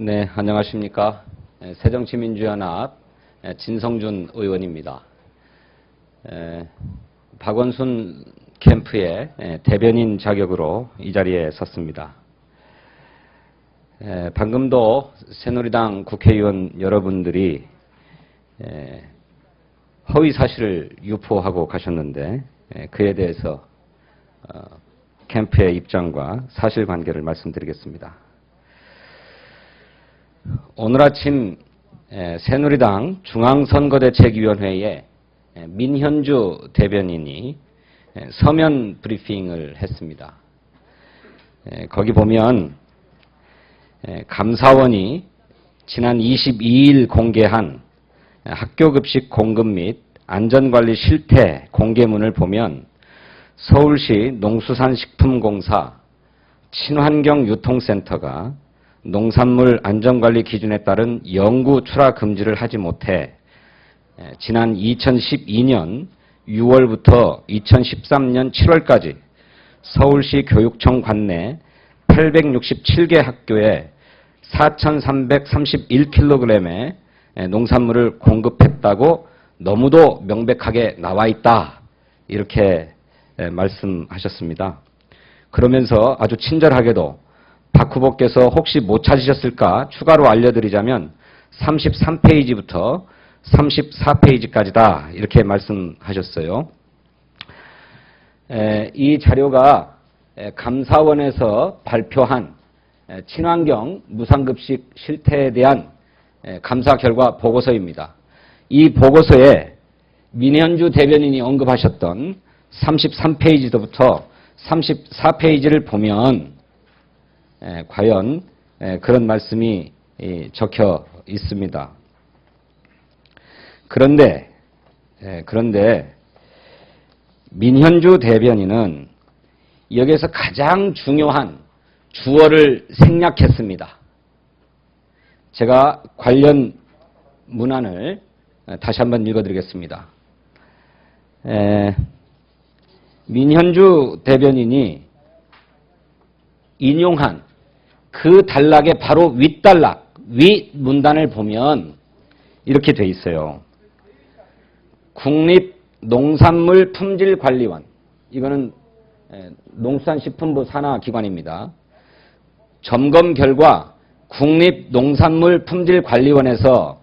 네, 안녕하십니까. 에, 새정치민주연합 에, 진성준 의원입니다. 에, 박원순 캠프의 에, 대변인 자격으로 이 자리에 섰습니다. 에, 방금도 새누리당 국회의원 여러분들이 에, 허위 사실을 유포하고 가셨는데 에, 그에 대해서 어, 캠프의 입장과 사실관계를 말씀드리겠습니다. 오늘 아침 에, 새누리당 중앙선거대책위원회에 에, 민현주 대변인이 에, 서면 브리핑을 했습니다. 에, 거기 보면 에, 감사원이 지난 22일 공개한 학교급식 공급 및 안전관리 실태 공개문을 보면 서울시 농수산식품공사 친환경유통센터가 농산물 안전관리 기준에 따른 영구 출하 금지를 하지 못해 에, 지난 2012년 6월부터 2013년 7월까지 서울시 교육청 관내 867개 학교에 4,331kg의 농산물을 공급했다고 너무도 명백하게 나와 있다. 이렇게 에, 말씀하셨습니다. 그러면서 아주 친절하게도 박 후보께서 혹시 못 찾으셨을까 추가로 알려드리자면 33페이지부터 34페이지까지다 이렇게 말씀하셨어요. 에, 이 자료가 에, 감사원에서 발표한 에, 친환경 무상급식 실태에 대한 에, 감사 결과 보고서입니다. 이 보고서에 민현주 대변인이 언급하셨던 33페이지부터 34페이지를 보면 에, 과연 에, 그런 말씀이 이, 적혀 있습니다. 그런데 에, 그런데 민현주 대변인은 여기에서 가장 중요한 주어를 생략했습니다. 제가 관련 문안을 다시 한번 읽어드리겠습니다. 에, 민현주 대변인이 인용한 그 단락의 바로 윗단락, 윗문단을 보면 이렇게 돼 있어요. 국립농산물 품질관리원. 이거는 에, 농수산식품부 산하기관입니다. 점검 결과 국립농산물 품질관리원에서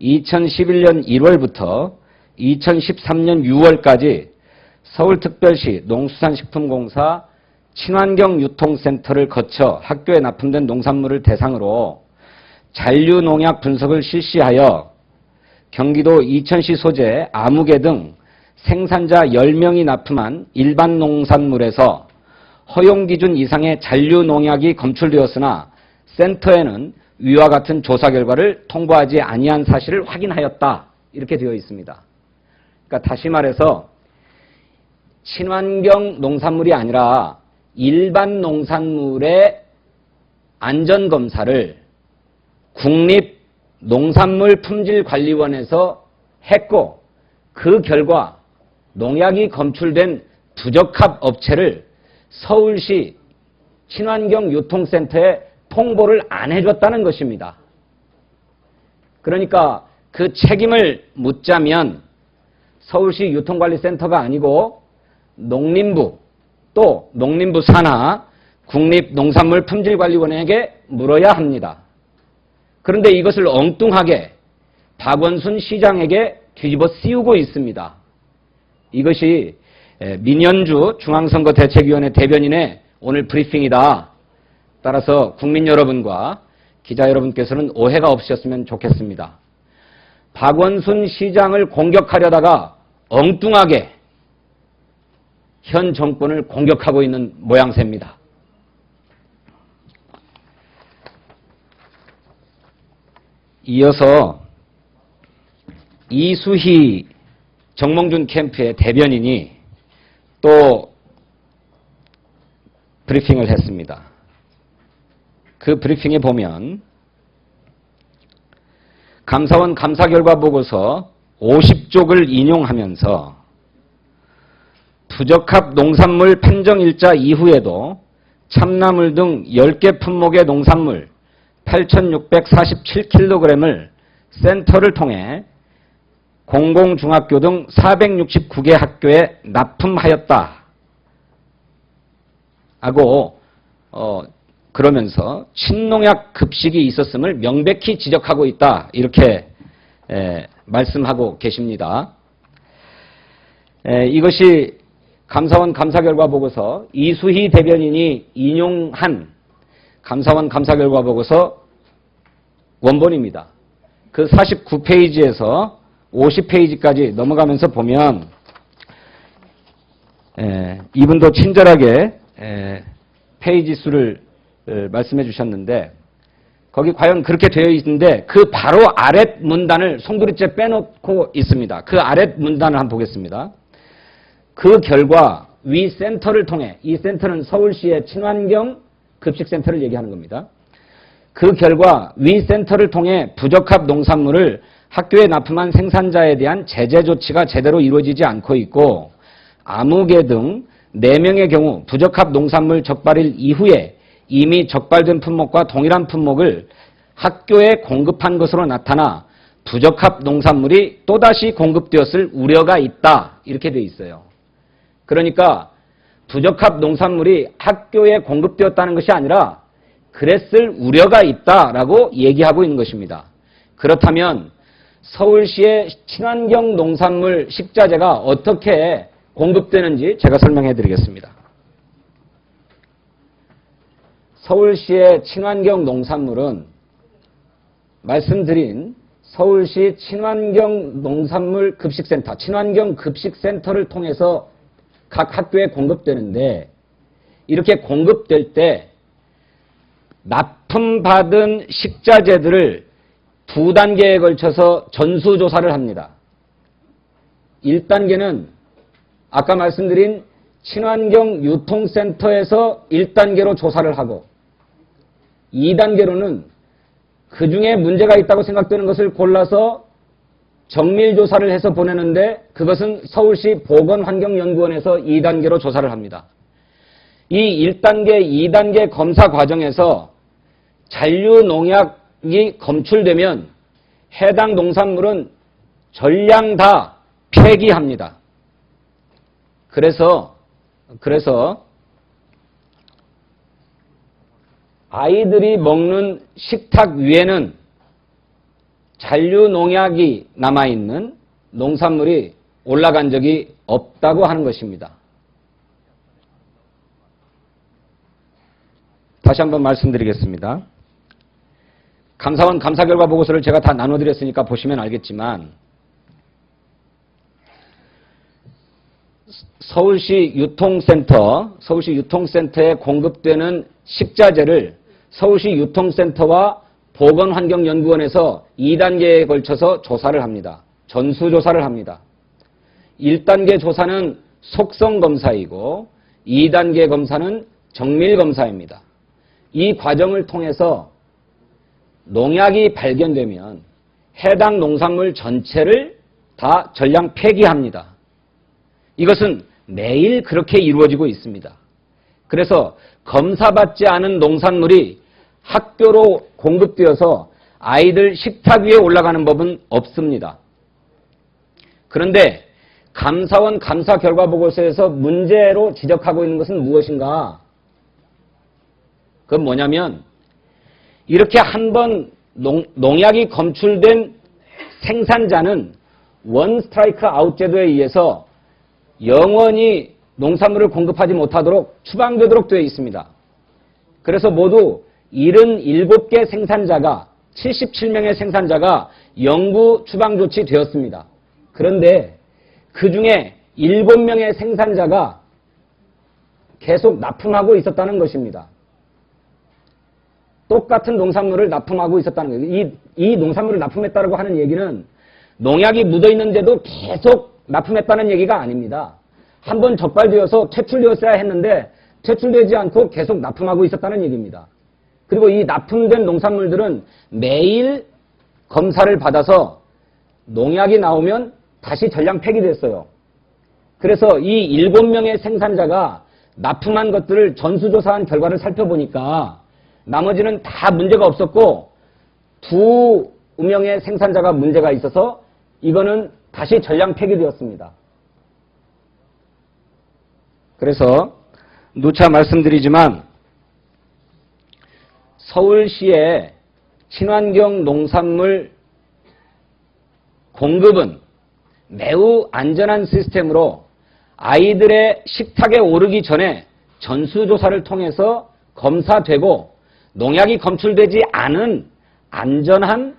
2011년 1월부터 2013년 6월까지 서울특별시 농수산식품공사 친환경 유통센터를 거쳐 학교에 납품된 농산물을 대상으로 잔류농약 분석을 실시하여 경기도 이천시 소재 아무개 등 생산자 10명이 납품한 일반 농산물에서 허용 기준 이상의 잔류농약이 검출되었으나 센터에는 위와 같은 조사 결과를 통보하지 아니한 사실을 확인하였다. 이렇게 되어 있습니다. 그러니까 다시 말해서 친환경 농산물이 아니라 일반 농산물의 안전 검사를 국립 농산물 품질 관리원에서 했고 그 결과 농약이 검출된 부적합 업체를 서울시 친환경 유통센터에 통보를 안 해줬다는 것입니다. 그러니까 그 책임을 묻자면 서울시 유통관리센터가 아니고 농림부 또 농림부 산하 국립농산물 품질관리원에게 물어야 합니다. 그런데 이것을 엉뚱하게 박원순 시장에게 뒤집어 씌우고 있습니다. 이것이 민현주 중앙선거 대책위원회 대변인의 오늘 브리핑이다. 따라서 국민 여러분과 기자 여러분께서는 오해가 없으셨으면 좋겠습니다. 박원순 시장을 공격하려다가 엉뚱하게 현 정권을 공격하고 있는 모양새입니다. 이어서 이수희 정몽준 캠프의 대변인이 또 브리핑을 했습니다. 그 브리핑에 보면 감사원 감사 결과 보고서 50쪽을 인용하면서 부적합 농산물 판정 일자 이후에도 참나물 등 10개 품목의 농산물 8,647kg을 센터를 통해 공공중학교 등 469개 학교에 납품하였다. 하고 어, 그러면서 친농약 급식이 있었음을 명백히 지적하고 있다. 이렇게 에, 말씀하고 계십니다. 에, 이것이 감사원 감사 결과 보고서 이수희 대변인이 인용한 감사원 감사 결과 보고서 원본입니다. 그 49페이지에서 50페이지까지 넘어가면서 보면 에, 이분도 친절하게 에, 페이지 수를 에, 말씀해 주셨는데 거기 과연 그렇게 되어 있는데 그 바로 아랫 문단을 송두리째 빼놓고 있습니다. 그 아랫 문단을 한번 보겠습니다. 그 결과 위 센터를 통해 이 센터는 서울시의 친환경 급식센터를 얘기하는 겁니다. 그 결과 위 센터를 통해 부적합 농산물을 학교에 납품한 생산자에 대한 제재 조치가 제대로 이루어지지 않고 있고 아무개 등 4명의 경우 부적합 농산물 적발일 이후에 이미 적발된 품목과 동일한 품목을 학교에 공급한 것으로 나타나 부적합 농산물이 또다시 공급되었을 우려가 있다. 이렇게 돼 있어요. 그러니까 부적합 농산물이 학교에 공급되었다는 것이 아니라 그랬을 우려가 있다라고 얘기하고 있는 것입니다. 그렇다면 서울시의 친환경 농산물 식자재가 어떻게 공급되는지 제가 설명해 드리겠습니다. 서울시의 친환경 농산물은 말씀드린 서울시 친환경 농산물 급식센터, 친환경 급식센터를 통해서 각 학교에 공급되는데 이렇게 공급될 때 납품받은 식자재들을 두 단계에 걸쳐서 전수조사를 합니다. 1단계는 아까 말씀드린 친환경 유통센터에서 1단계로 조사를 하고 2단계로는 그 중에 문제가 있다고 생각되는 것을 골라서 정밀조사를 해서 보내는데 그것은 서울시 보건환경연구원에서 2단계로 조사를 합니다. 이 1단계, 2단계 검사 과정에서 잔류농약이 검출되면 해당 농산물은 전량 다 폐기합니다. 그래서, 그래서 아이들이 먹는 식탁 위에는 잔류 농약이 남아있는 농산물이 올라간 적이 없다고 하는 것입니다. 다시 한번 말씀드리겠습니다. 감사원 감사 결과 보고서를 제가 다 나눠드렸으니까 보시면 알겠지만 서울시 유통센터, 서울시 유통센터에 공급되는 식자재를 서울시 유통센터와 보건환경연구원에서 2단계에 걸쳐서 조사를 합니다. 전수조사를 합니다. 1단계 조사는 속성검사이고 2단계 검사는 정밀검사입니다. 이 과정을 통해서 농약이 발견되면 해당 농산물 전체를 다 전량 폐기합니다. 이것은 매일 그렇게 이루어지고 있습니다. 그래서 검사받지 않은 농산물이 학교로 공급되어서 아이들 식탁 위에 올라가는 법은 없습니다. 그런데 감사원 감사 결과 보고서에서 문제로 지적하고 있는 것은 무엇인가? 그건 뭐냐면 이렇게 한번 농약이 검출된 생산자는 원 스트라이크 아웃 제도에 의해서 영원히 농산물을 공급하지 못하도록 추방되도록 되어 있습니다. 그래서 모두 77개 생산자가 77명의 생산자가 영구 추방 조치 되었습니다. 그런데 그 중에 7명의 생산자가 계속 납품하고 있었다는 것입니다. 똑같은 농산물을 납품하고 있었다는 거예요. 이, 이 농산물을 납품했다고 하는 얘기는 농약이 묻어 있는데도 계속 납품했다는 얘기가 아닙니다. 한 번 적발되어서 퇴출되었어야 했는데 퇴출되지 않고 계속 납품하고 있었다는 얘기입니다. 그리고 이 납품된 농산물들은 매일 검사를 받아서 농약이 나오면 다시 전량 폐기됐어요. 그래서 이 일곱 명의 생산자가 납품한 것들을 전수조사한 결과를 살펴보니까 나머지는 다 문제가 없었고 두 운명의 생산자가 문제가 있어서 이거는 다시 전량 폐기되었습니다. 그래서 누차 말씀드리지만 서울시의 친환경 농산물 공급은 매우 안전한 시스템으로 아이들의 식탁에 오르기 전에 전수조사를 통해서 검사되고 농약이 검출되지 않은 안전한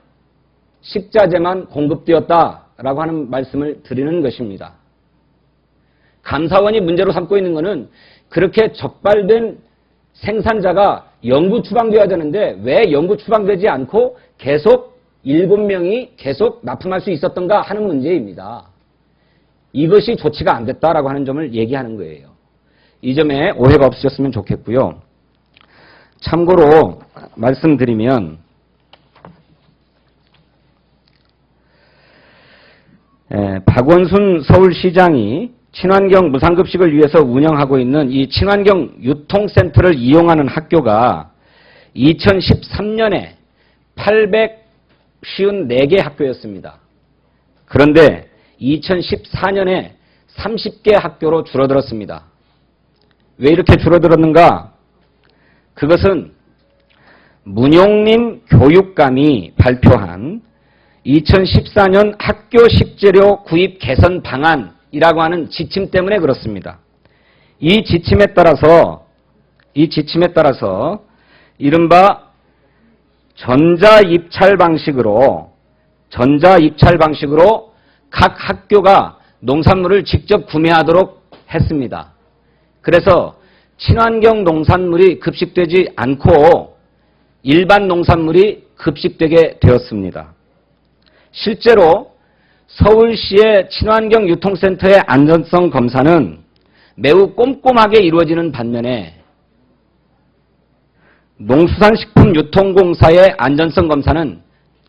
식자재만 공급되었다라고 하는 말씀을 드리는 것입니다. 감사원이 문제로 삼고 있는 것은 그렇게 적발된 생산자가 연구 추방되어야 되는데 왜 연구 추방되지 않고 계속 일곱 명이 계속 납품할 수 있었던가 하는 문제입니다. 이것이 조치가 안 됐다라고 하는 점을 얘기하는 거예요. 이 점에 오해가 없으셨으면 좋겠고요. 참고로 말씀드리면 에, 박원순 서울시장이 친환경 무상급식을 위해서 운영하고 있는 이 친환경 유통센터를 이용하는 학교가 2013년에 854개 학교였습니다. 그런데 2014년에 30개 학교로 줄어들었습니다. 왜 이렇게 줄어들었는가? 그것은 문용림 교육감이 발표한 2014년 학교 식재료 구입 개선 방안 이라고 하는 지침 때문에 그렇습니다. 이 지침에 따라서 이 지침에 따라서 이른바 전자 입찰 방식으로 전자 입찰 방식으로 각 학교가 농산물을 직접 구매하도록 했습니다. 그래서 친환경 농산물이 급식되지 않고 일반 농산물이 급식되게 되었습니다. 실제로 서울시의 친환경 유통센터의 안전성 검사는 매우 꼼꼼하게 이루어지는 반면에 농수산식품유통공사의 안전성 검사는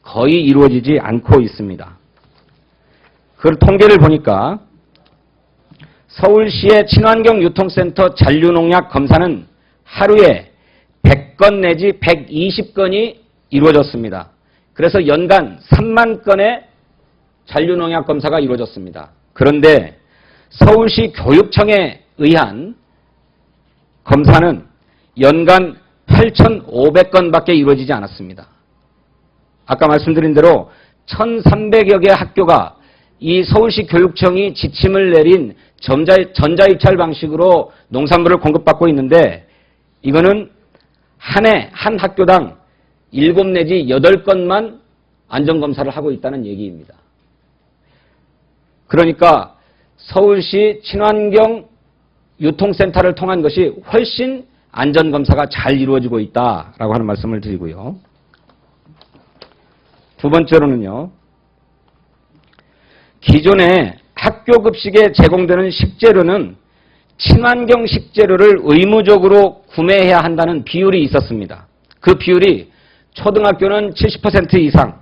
거의 이루어지지 않고 있습니다. 그 통계를 보니까 서울시의 친환경 유통센터 잔류농약 검사는 하루에 100건 내지 120건이 이루어졌습니다. 그래서 연간 3만 건의 잔류농약 검사가 이루어졌습니다. 그런데 서울시 교육청에 의한 검사는 연간 8,500건밖에 이루어지지 않았습니다. 아까 말씀드린 대로 1,300여 개 학교가 이 서울시 교육청이 지침을 내린 전자, 전자입찰 방식으로 농산물을 공급받고 있는데 이거는 한 해 한 학교당 7 내지 8건만 안전검사를 하고 있다는 얘기입니다. 그러니까 서울시 친환경 유통센터를 통한 것이 훨씬 안전검사가 잘 이루어지고 있다라고 하는 말씀을 드리고요. 두 번째로는요. 기존에 학교 급식에 제공되는 식재료는 친환경 식재료를 의무적으로 구매해야 한다는 비율이 있었습니다. 그 비율이 초등학교는 70% 이상,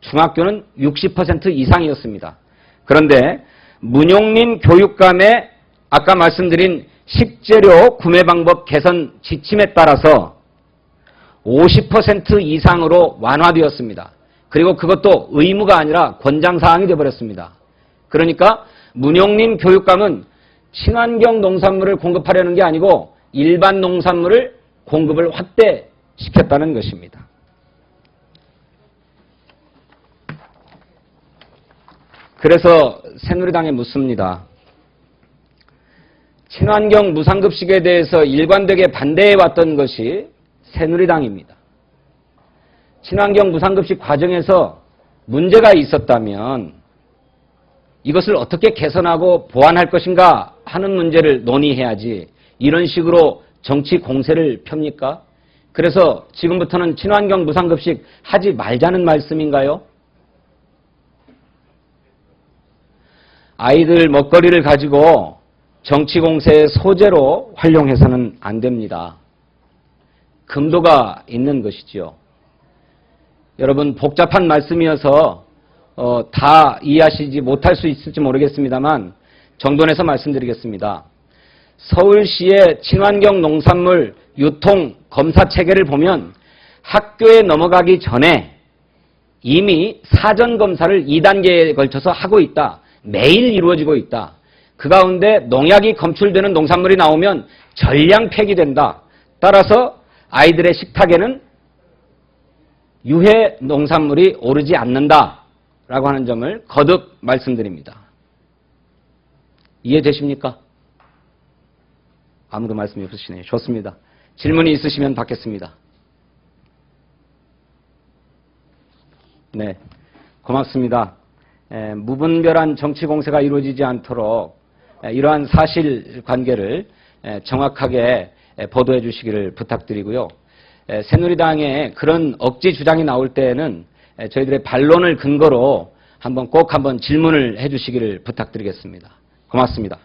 중학교는 60% 이상이었습니다. 그런데 문용민 교육감의 아까 말씀드린 식재료 구매 방법 개선 지침에 따라서 50% 이상으로 완화되었습니다. 그리고 그것도 의무가 아니라 권장사항이 되어버렸습니다. 그러니까 문용림 교육감은 친환경 농산물을 공급하려는 게 아니고 일반 농산물을 공급을 확대시켰다는 것입니다. 그래서 새누리당에 묻습니다. 친환경 무상급식에 대해서 일관되게 반대해왔던 것이 새누리당입니다. 친환경 무상급식 과정에서 문제가 있었다면 이것을 어떻게 개선하고 보완할 것인가 하는 문제를 논의해야지 이런 식으로 정치 공세를 펴니까 그래서 지금부터는 친환경 무상급식 하지 말자는 말씀인가요? 아이들 먹거리를 가지고 정치 공세의 소재로 활용해서는 안 됩니다. 금도가 있는 것이지요. 여러분 복잡한 말씀이어서 어, 다 이해하시지 못할 수 있을지 모르겠습니다만 정돈해서 말씀드리겠습니다. 서울시의 친환경 농산물 유통, 검사 체계를 보면 학교에 넘어가기 전에 이미 사전 검사를 2단계에 걸쳐서 하고 있다. 매일 이루어지고 있다. 그 가운데 농약이 검출되는 농산물이 나오면 전량 폐기된다. 따라서 아이들의 식탁에는 유해 농산물이 오르지 않는다 라고 하는 점을 거듭 말씀드립니다. 이해되십니까? 아무도 말씀이 없으시네요. 좋습니다. 질문이 있으시면 받겠습니다. 네, 고맙습니다. 에, 무분별한 정치 공세가 이루어지지 않도록 에, 이러한 사실 관계를 에, 정확하게 에, 보도해 주시기를 부탁드리고요. 에, 새누리당의 그런 억지 주장이 나올 때에는 에, 저희들의 반론을 근거로 한번 꼭 한번 질문을 해 주시기를 부탁드리겠습니다. 고맙습니다.